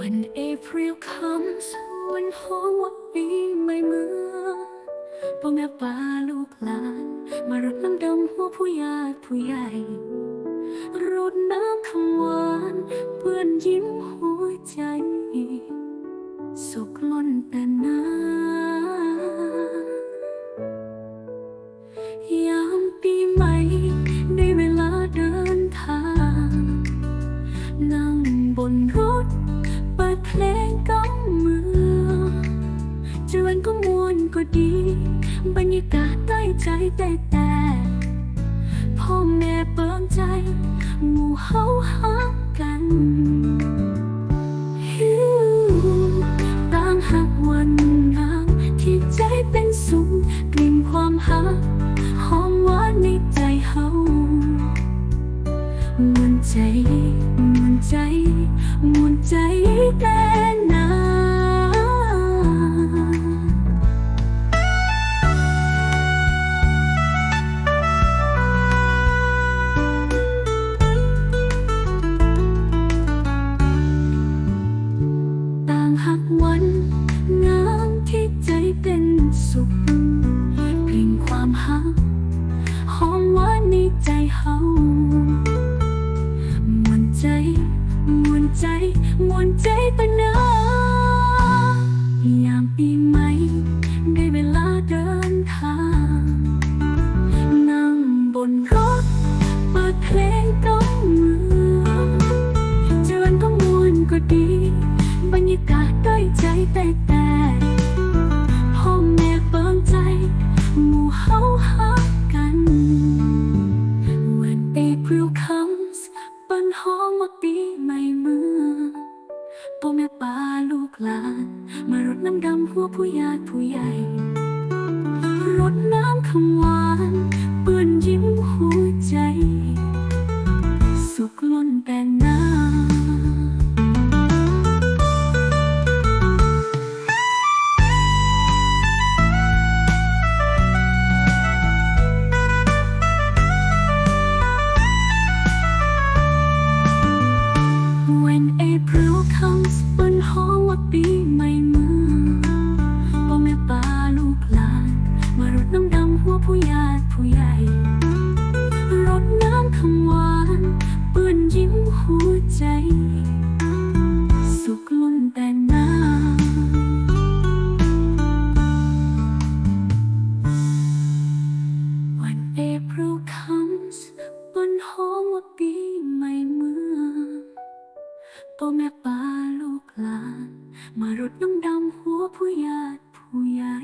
When April comes วันหอมว่าปีใหม่เมืองพ่อแม่ป้าลูกหลาน มารดน้ำดำหัวผู้ยาผู้ใหญ่รดน้ำคำหวานเปื่อนยิ้ม บรรยากาศได้ใจแต่แต่พ่อแม่เปิ่มใจ หมู่เฮาฮักกันฮิวต่างหักวันงามที่ใจเป็นสุขกลิ่นความหักหอมหวานในใจเฮามวนใจมวนใจมวนใจแต่นา หักวันงามที่ใจเป็นสุขกลิ่นความหักหอมหวานในใจเฮามวนใจมวนใจมวนใจปะนายามปีใหม่ได้เวลาเดินทาง นั่งบนรถเปิดเพลง แต่แต่พ่อแม่เปิ่มใจ หมู่เฮาฮักกัน When April comes ปันหอมว่าปีใหม่เมืองพ่อแม่ป้าลูกหลาน มารดน้ำดำหัวผู้ญาติผู้ใหญ่ April comes เปิ้นห ลูกหลาน มารดน้ำดำหัวผู้ญาติผู้ใหญ่